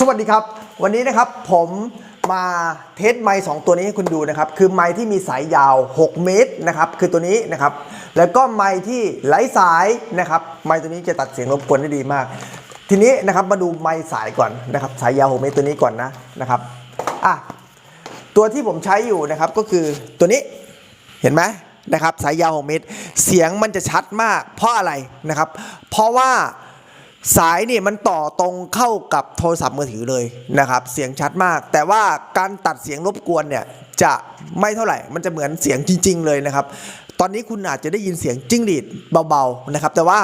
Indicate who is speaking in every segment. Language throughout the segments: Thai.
Speaker 1: สวัสดีครับ วันนี้นะครับผมมาเทสไมค์สองตัวนี้ให้คุณดูนะครับ คือไมค์ที่มีสายยาว 6 เมตรนะครับคือตัวนี้นะครับ แล้วก็ไมค์ที่ไร้สายนะครับ ไมค์ตัวนี้จะตัดเสียงรบกวนได้ดีมาก ทีนี้นะครับมาดูไมค์สายก่อนนะครับ สายยาว 6 เมตรตัวนี้ก่อนนะนะครับอะตัวที่ผมใช้อยู่นะครับก็คือตัวนี้เห็นไหมนะครับสายยาว 6 เมตร เสียงมันจะชัดมาก เพราะอะไรนะครับ เพราะว่า สายนี่มันต่อตรงเข้ากับโทรศัพท์มือถือเลยนะครับ เสียงชัดมาก แต่ว่าการตัดเสียงรบกวนเนี่ยจะไม่เท่าไหร่ มันจะเหมือนเสียงจริง ๆ เลยนะครับ ตอนนี้คุณอาจจะได้ยินเสียงจิ้งหรีดเบาๆนะครับ แต่ว่า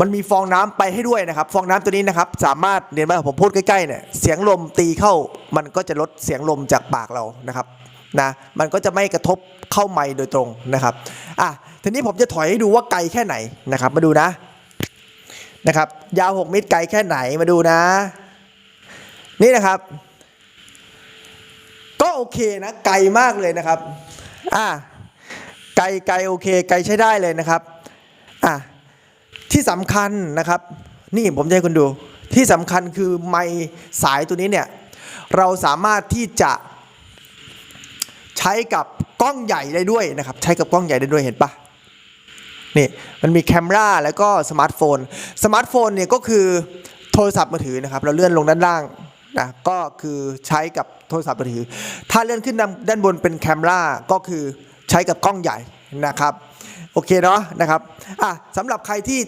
Speaker 1: มันมีฟองน้ำไปให้ด้วยนะครับ ฟองน้ำตัวนี้นะครับ สามารถเรียนว่าผมพูดใกล้ๆเนี่ยเสียงลมตีเข้า มันก็จะลดเสียงลมจากปากเรานะครับนะมันก็จะไม่กระทบเข้าไมค์โดยตรงนะครับอะทีนี้ผมจะถอยให้ดูว่าไกลแค่ไหนนะครับ มาดูนะ นะครับ ยาว 6 เมตรไกลแค่ไหนมาดูนะ นี่นะครับ ก็โอเคนะ ไกลมากเลยนะครับอ่าไกลไกลโอเค ไกลใช้ได้เลยนะครับอะที่สำคัญนะครับ นี่ผมจะให้คุณดู ที่สำคัญคือไมค์สายตัวนี้เนี่ย เราสามารถที่จะใช้กับกล้องใหญ่ได้ด้วยนะครับ ใช้กับกล้องใหญ่ได้ด้วยเห็นปะ นี่มันมีแคมราแล้วก็สมาร์ทโฟน สมาร์ทโฟนเนี่ยก็คือโทรศัพท์มือถือนะครับ เราเลื่อนลงด้านล่างนะก็คือใช้กับโทรศัพท์มือถือ ถ้าเลื่อนขึ้นด้านบนเป็นแคมราก็คือใช้กับกล้องใหญ่นะครับโอเคเนาะนะครับอะสำหรับใครที่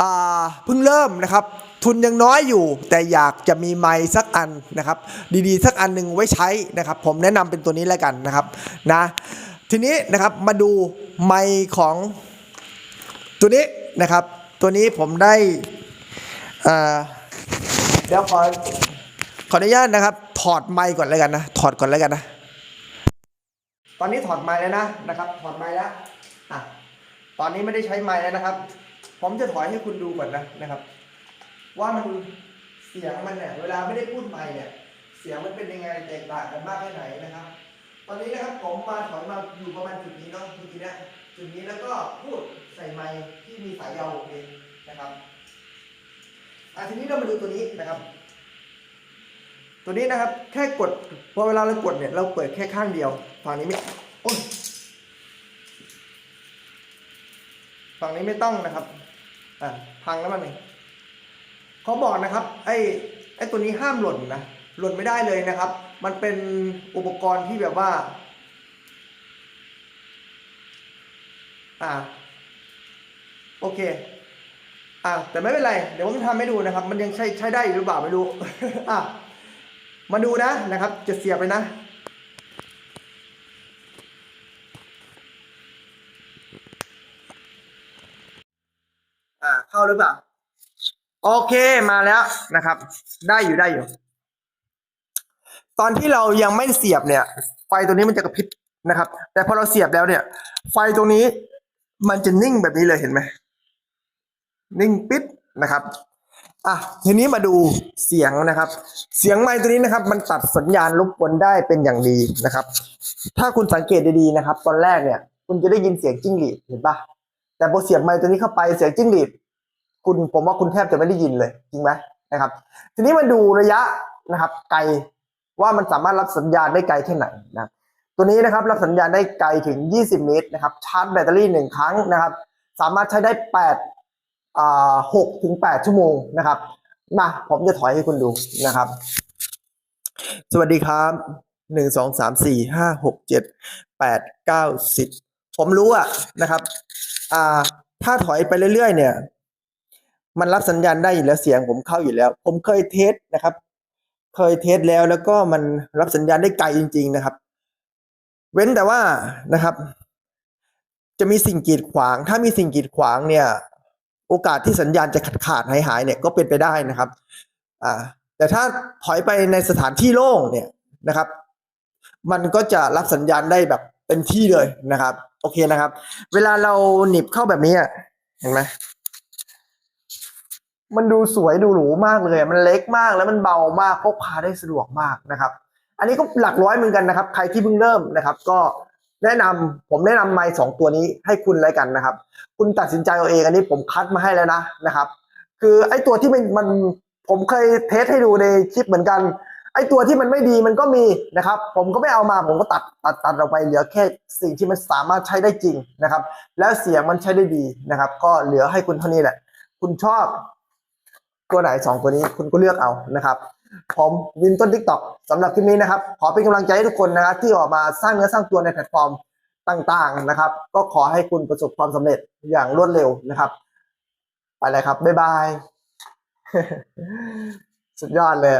Speaker 1: อ่าเพิ่งเริ่มนะครับ ทุนยังน้อยอยู่ แต่อยากจะมีไมค์สักอันนะครับ ดีๆ สักอันหนึ่งไว้ใช้นะครับ ผมแนะนำเป็นตัวนี้แล้วกันนะครับนะทีนี้นะครับมาดูไมค์ของ ตัวนี้นะครับ ตัวนี้ผมได้เดี๋ยวขอขออนุญาตนะครับ ถอดไมค์ก่อนแล้วกันนะ ถอดก่อนแล้วกันนะ ตอนนี้ถอดไมค์แล้วนะนะครับ ถอดไมค์แล้วอะตอนนี้ไม่ได้ใช้ไมค์แล้วนะครับ ผมจะถอยให้คุณดูก่อนนะนะครับ ว่ามันเสียงมันเนี่ยเวลาไม่ได้พูดไมค์เนี่ย เสียงมันเป็นยังไงแตกต่างกันมากแค่ไหนนะครับ ตอนนี้นะครับผมมาถอยมาอยู่ประมาณจุดนี้เนาะจุดนี้นะ จุดนี้แล้วก็พูดใส่ไมค์ที่มีสายยาวเองนะครับอะทีนี้เรามาดูตัวนี้นะครับ ตัวนี้นะครับแค่กดพอเวลาเรากดเนี่ยเราเปิดแค่ข้างเดียวฝั่งนี้ไม่โอ้ยฝั่งนี้ไม่ต้องนะครับอะพังแล้วมันเองเขาบอกนะครับไอ้ไอ้ตัวนี้ห้ามหล่นนะหล่นไม่ได้เลยนะครับ มันเป็นอุปกรณ์ที่แบบว่า อ่าโอเค อ่าแต่ไม่เป็นไร เดี๋ยวผมจะทำให้ดูนะครับ มันยังใช้ใช้ได้อยู่หรือเปล่าไม่รู้ อะมาดูนะนะครับ จะเสียบเลยนะ อ่าเข้าหรือเปล่า โอเคมาแล้วนะครับ ได้อยู่ได้อยู่ ตอนที่เรายังไม่เสียบเนี่ย ไฟตัวนี้มันจะกระพริบนะครับ แต่พอเราเสียบแล้วเนี่ย ไฟตรงนี้ มันจะนิ่งแบบนี้เลยเห็นไหมนิ่งปิดนะครับอะทีนี้มาดูเสียงนะครับ เสียงไมค์ตัวนี้นะครับ มันตัดสัญญาณรบกวนได้เป็นอย่างดีนะครับ ถ้าคุณสังเกตดีๆนะครับ ตอนแรกเนี่ย คุณจะได้ยินเสียงจิ้งหรีดเห็นปะแต่พอเสียบไมค์ตัวนี้เข้าไปเสียงจิ้งหรีดคุณผมว่าคุณแทบจะไม่ได้ยินเลยจริงไหมนะครับ ทีนี้มาดูระยะนะครับ ไกลว่ามันสามารถรับสัญญาณได้ไกลแค่ไหนนะครับ ตัวนี้นะครับรับสัญญาณได้ไกลถึง 20 เมตรนะครับชาร์จแบตเตอรี่หนึ่งครั้งนะครับ สามารถใช้ได้8อ่า6ถึง 8 ชั่วโมงนะครับมาผมจะถอยให้คุณดูนะครับ สวัสดีครับหนึ่งสองสามสี่ห้าหกเจ็ดแปดเก้าสิบผมรู้อะนะครับอ่าถ้าถอยไปเรื่อยๆ เนี่ย มันรับสัญญาณได้อยู่แล้วเสียงผมเข้าอยู่แล้ว ผมเคยเทสนะครับ เคยเทสแล้วแล้วก็มันรับสัญญาณได้ไกลจริง ๆ นะครับ เว้นแต่ว่านะครับ จะมีสิ่งกีดขวาง ถ้ามีสิ่งกีดขวางเนี่ย โอกาสที่สัญญาณจะขาดขาดหายหายเนี่ยก็เป็นไปได้นะครับ อ่า แต่ถ้าถอยไปในสถานที่โล่งเนี่ยนะครับ มันก็จะรับสัญญาณได้แบบเต็มที่เลยนะครับ โอเคนะครับ เวลาเราหนีบเข้าแบบนี้อะเห็นไหมมันดูสวยดูหรูมากเลย มันเล็กมากแล้วมันเบามากพกพาได้สะดวกมากนะครับ อันนี้ก็หลักร้อยเหมือนกันนะครับ ใครที่เพิ่งเริ่มนะครับ ก็แนะนำผมแนะนำไม้สองตัวนี้ให้คุณแล้วกันนะครับ คุณตัดสินใจเอาเองอันนี้ผมคัดมาให้แล้วนะนะครับ คือไอ้ตัวที่มันมัน
Speaker 2: ผมเคยเทสให้ดูในคลิปเหมือนกัน ไอตัวที่มันไม่ดีมันก็มีนะครับ ผมก็ไม่เอามาผมก็ตัดตัดตัดออกไปเหลือแค่สิ่งที่มันสามารถใช้ได้จริงนะครับ แล้วเสียงมันใช้ได้ดีนะครับ ก็เหลือให้คุณเท่านี้แหละ คุณชอบตัวไหนสองตัวนี้คุณก็เลือกเอานะครับ ผมวินต้นทิกตอกสำหรับคลิปนี้นะครับ ขอเป็นกำลังใจให้ทุกคนนะครับที่ออกมาสร้างเนื้อสร้างตัวในแพลตฟอร์มต่างๆนะครับ ก็ขอให้คุณประสบความสำเร็จอย่างรวดเร็วนะครับ ไปเลยครับ บ๊ายบาย สุดยอดเลย